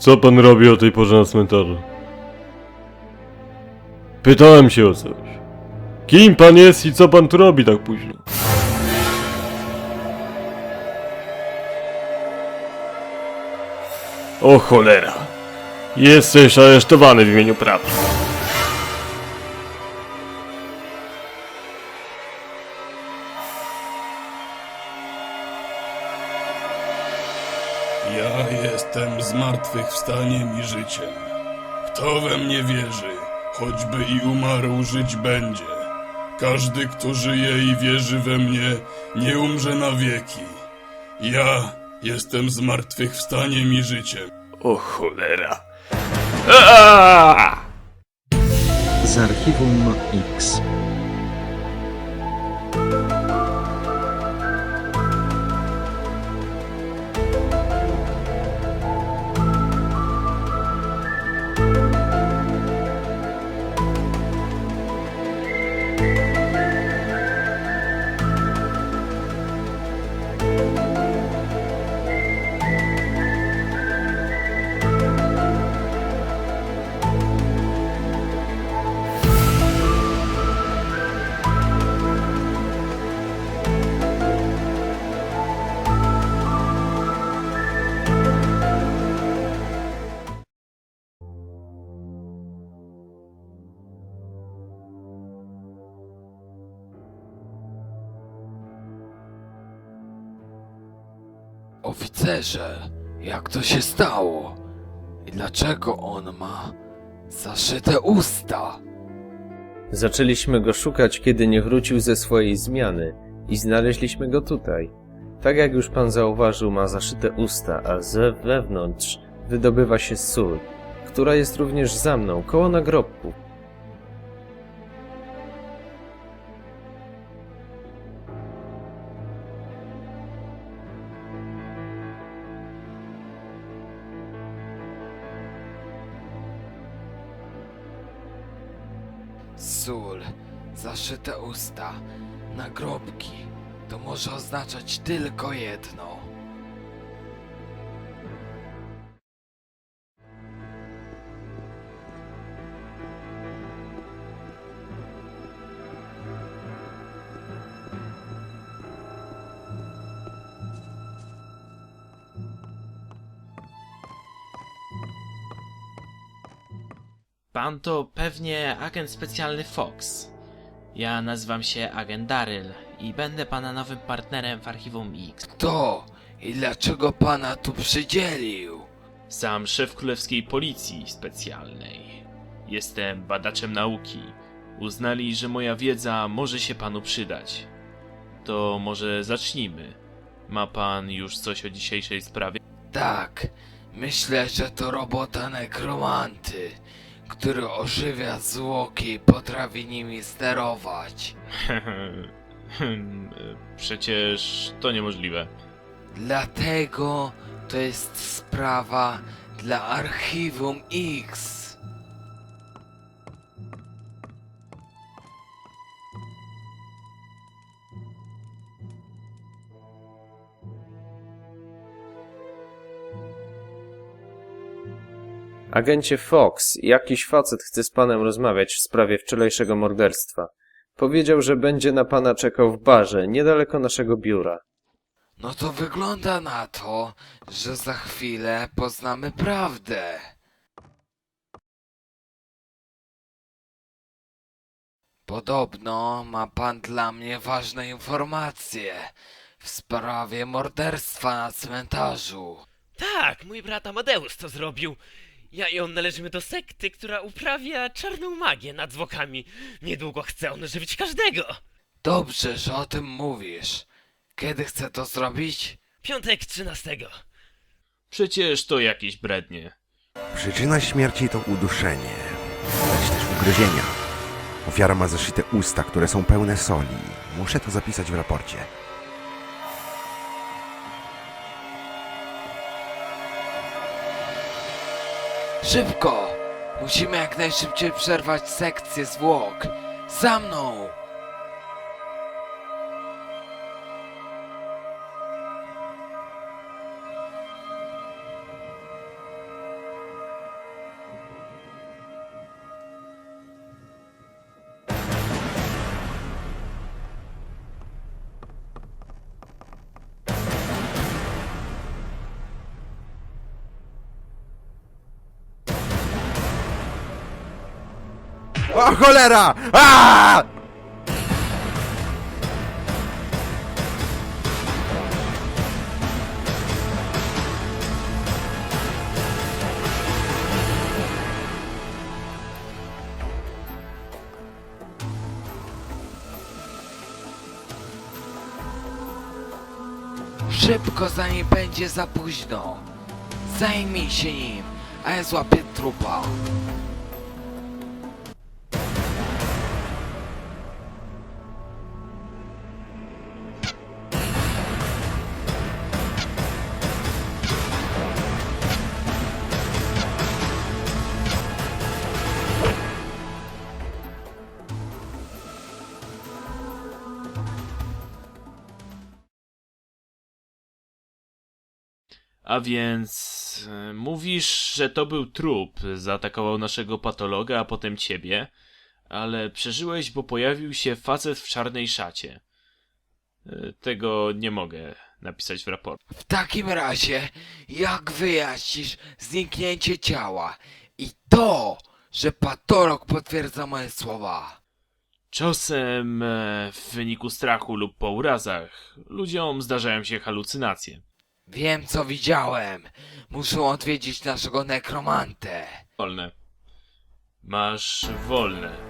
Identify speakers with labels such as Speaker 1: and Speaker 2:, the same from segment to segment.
Speaker 1: Co pan robi o tej porze na cmentarzu? Pytałem się o coś. Kim pan jest i co pan tu robi tak późno? O cholera. Jesteś aresztowany w imieniu prawa.
Speaker 2: Ja jestem zmartwychwstaniem i życiem. Kto we mnie wierzy, choćby i umarł, żyć będzie. Każdy, kto żyje i wierzy we mnie, nie umrze na wieki. Ja jestem zmartwychwstaniem i życiem.
Speaker 1: O cholera. Aaaa!
Speaker 3: z archiwum X.
Speaker 4: Oficerze, jak to się stało? I dlaczego on ma zaszyte usta?
Speaker 5: Zaczęliśmy go szukać, kiedy nie wrócił ze swojej zmiany i znaleźliśmy go tutaj. Tak jak już pan zauważył, ma zaszyte usta, a z wewnątrz wydobywa się sól, która jest również za mną, koło nagrobku.
Speaker 4: Nagrobki. To może oznaczać tylko jedno.
Speaker 6: Pan to pewnie agent specjalny Fox. Ja nazywam się agent Daryl i będę pana nowym partnerem w archiwum X.
Speaker 4: Kto i dlaczego pana tu przydzielił?
Speaker 6: Sam szef królewskiej policji specjalnej. Jestem badaczem nauki. Uznali, że moja wiedza może się panu przydać. To może zacznijmy. Ma pan już coś o dzisiejszej sprawie?
Speaker 4: Tak, myślę, że to robota nekromanty, który ożywia zwłoki i potrafi nimi sterować.
Speaker 6: Przecież to niemożliwe.
Speaker 4: Dlatego to jest sprawa dla archiwum X.
Speaker 5: Agencie Fox, jakiś facet chce z panem rozmawiać w sprawie wczorajszego morderstwa. Powiedział, że będzie na pana czekał w barze, niedaleko naszego biura.
Speaker 4: No to wygląda na to, że za chwilę poznamy prawdę. Podobno ma pan dla mnie ważne informacje w sprawie morderstwa na cmentarzu.
Speaker 7: Tak, mój brat Amadeusz to zrobił. Ja i on należymy do sekty, która uprawia czarną magię nad zwłokami. Niedługo chce on żywić każdego.
Speaker 4: Dobrze, że o tym mówisz. Kiedy chcę to zrobić?
Speaker 7: Piątek 13.
Speaker 6: Przecież to jakieś brednie.
Speaker 8: Przyczyna śmierci to uduszenie, lecz też ugryzienia. Ofiara ma zaszyte usta, które są pełne soli. Muszę to zapisać w raporcie.
Speaker 4: Szybko! Musimy jak najszybciej przerwać sekcję zwłok. Za mną!
Speaker 8: Cholera! Aaaa!
Speaker 4: Szybko, zanim będzie za późno. Zajmij się nim, a ja złapię trupa.
Speaker 6: A więc e, mówisz, że to był trup, zaatakował naszego patologa, a potem ciebie, ale przeżyłeś, bo pojawił się facet w czarnej szacie. E, Tego nie mogę napisać w raporcie.
Speaker 4: W takim razie, jak wyjaśnisz zniknięcie ciała i to, że patolog potwierdza moje słowa?
Speaker 6: Czasem e, w wyniku strachu lub po urazach ludziom zdarzają się halucynacje.
Speaker 4: Wiem, co widziałem. Muszę odwiedzić naszego nekromantę.
Speaker 6: Wolne. Masz wolne.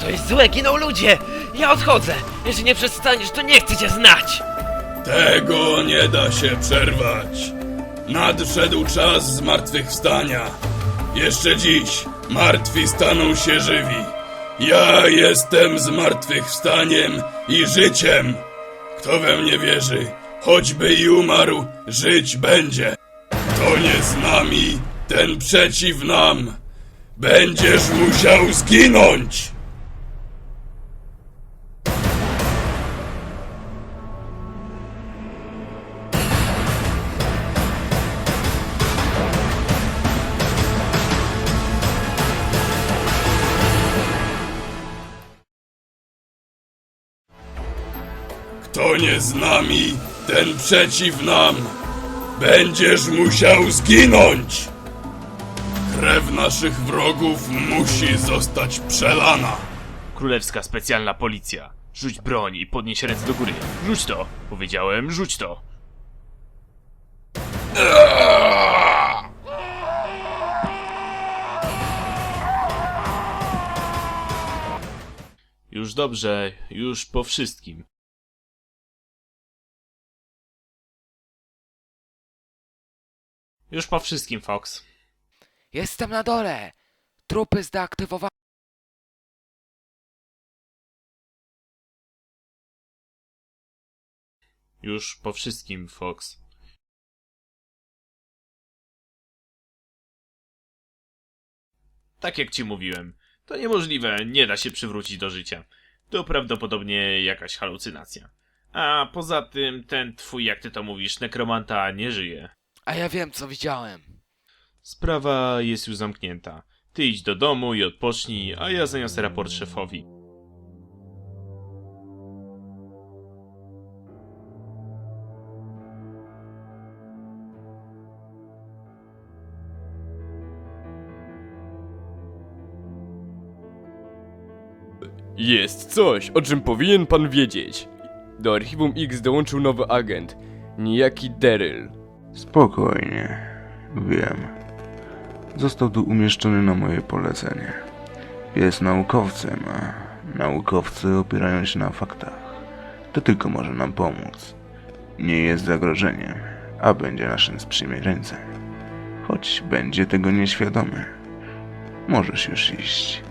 Speaker 7: To jest złe, giną ludzie! Ja odchodzę! Jeżeli nie przestaniesz, to nie chcę cię znać!
Speaker 2: Tego nie da się przerwać. Nadszedł czas zmartwychwstania. Jeszcze dziś martwi staną się żywi. Ja jestem zmartwychwstaniem i życiem. Kto we mnie wierzy, choćby i umarł, żyć będzie. Kto nie z nami, ten przeciw nam. Będziesz musiał zginąć! Kto nie z nami, ten przeciw nam. Będziesz musiał zginąć! Krew naszych wrogów musi zostać przelana.
Speaker 6: Królewska specjalna policja. Rzuć broń i podnieś ręce do góry. Rzuć to! Powiedziałem, rzuć to! Już dobrze, już po wszystkim. Już po wszystkim, Fox.
Speaker 4: Jestem na dole. Trupy zdeaktywowane.
Speaker 6: Już po wszystkim, Fox. Tak jak ci mówiłem, to niemożliwe, nie da się przywrócić do życia. To prawdopodobnie jakaś halucynacja. A poza tym, ten twój, jak ty to mówisz, nekromanta nie żyje.
Speaker 4: A ja wiem, co widziałem.
Speaker 6: Sprawa jest już zamknięta. Ty idź do domu i odpocznij, a ja zaniosę raport szefowi.
Speaker 9: Jest coś, o czym powinien pan wiedzieć. Do archiwum X dołączył nowy agent, niejaki Daryl.
Speaker 10: Spokojnie, wiem. Został tu umieszczony na moje polecenie. Jest naukowcem, a naukowcy opierają się na faktach. To tylko może nam pomóc. Nie jest zagrożeniem, a będzie naszym sprzymierzeńcem. Choć będzie tego nieświadomy. Możesz już iść.